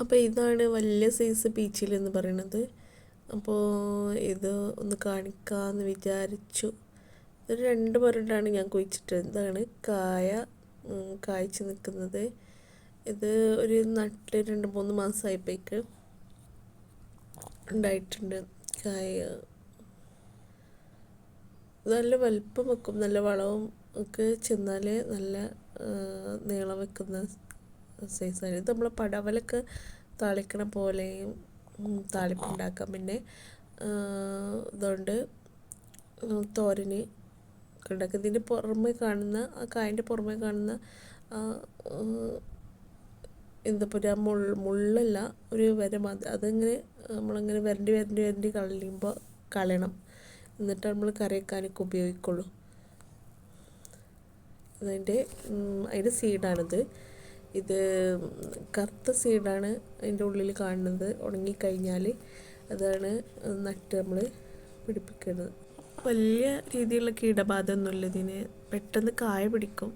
അപ്പോൾ ഇതാണ് വലിയ സൈസ് പീച്ചിൽ എന്ന് പറയുന്നത് അപ്പോൾ ഇത് ഒന്ന് കാണിക്കാമെന്ന് വിചാരിച്ചു. ഇത് രണ്ട് മരണ്ടാണ് ഞാൻ കുഴിച്ചിട്ട് ഇതാണ് കായ കായ്ച്ചു നിൽക്കുന്നത്. ഇത് ഒരു നട്ട് രണ്ട് മൂന്ന് മാസമായപ്പോഴേക്ക് ഉണ്ടായിട്ടുണ്ട് കായ. നല്ല വലുപ്പം വെക്കും. നല്ല വളവും ഒക്കെ ചെന്നാൽ നല്ല നീളം വെക്കുന്ന സൈസാണ് ഇത് നമ്മൾ പടവലൊക്കെ താളിക്കണ പോലെയും താളിപ്പുണ്ടാക്കാം. പിന്നെ ഇതുകൊണ്ട് തോരന് ഉണ്ടാക്കുക ഇതിന്റെ പുറമെ കാണുന്ന ആ കായന്റെ പുറമെ കാണുന്ന എന്താ പറയുക മുൾ മുള്ളല്ല ഒരു വര മാതിരി അതിങ്ങനെ നമ്മളിങ്ങനെ വരണ്ടി വരണ്ടി വരണ്ടി കളയുമ്പോൾ കളയണം. എന്നിട്ട് നമ്മൾ കറി വെക്കാനൊക്കെ ഉപയോഗിക്കുള്ളൂ. അതിന്റെ അതിന്റെ സീഡാണിത് ഇത് കറുത്ത സീഡാണ് അതിന്റെ ഉള്ളിൽ കാണുന്നത്. ഉണങ്ങിക്കഴിഞ്ഞാൽ അതാണ് നട്ട് നമ്മൾ പിടിപ്പിക്കുന്നത് വലിയ രീതിയിലുള്ള കീടബാധ ഒന്നുമില്ല ഇതിന്. പെട്ടെന്ന് കായ പിടിക്കും.